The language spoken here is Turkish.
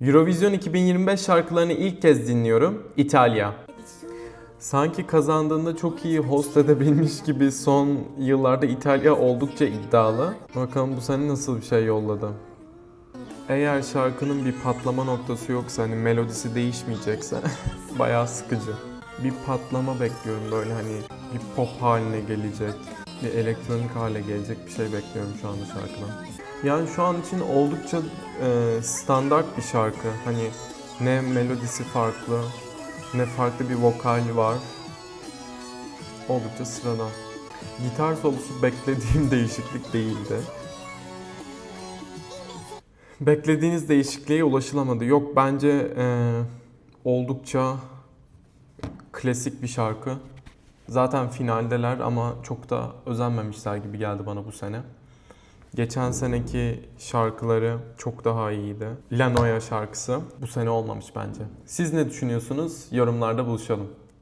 Eurovision 2025 şarkılarını ilk kez dinliyorum. İtalya. Sanki kazandığında çok iyi host edebilmiş gibi son yıllarda İtalya oldukça iddialı. Bakalım bu sene nasıl bir şey yolladı. Eğer şarkının bir patlama noktası yoksa hani melodisi değişmeyecekse bayağı sıkıcı. Bir patlama bekliyorum böyle hani bir pop haline gelecek, elektronik hale gelecek bir şey bekliyorum şu anda şarkıdan. Yani şu an için oldukça e, standart bir şarkı. Hani ne melodisi farklı, ne farklı bir vokal var. Oldukça sıradan. Gitar solosu beklediğim değişiklik değildi. Beklediğiniz değişikliğe ulaşılamadı. Yok bence e, oldukça klasik bir şarkı. Zaten finaldeler ama çok da özenmemişler gibi geldi bana bu sene. Geçen seneki şarkıları çok daha iyiydi. Lanoya şarkısı bu sene olmamış bence. Siz ne düşünüyorsunuz? Yorumlarda buluşalım.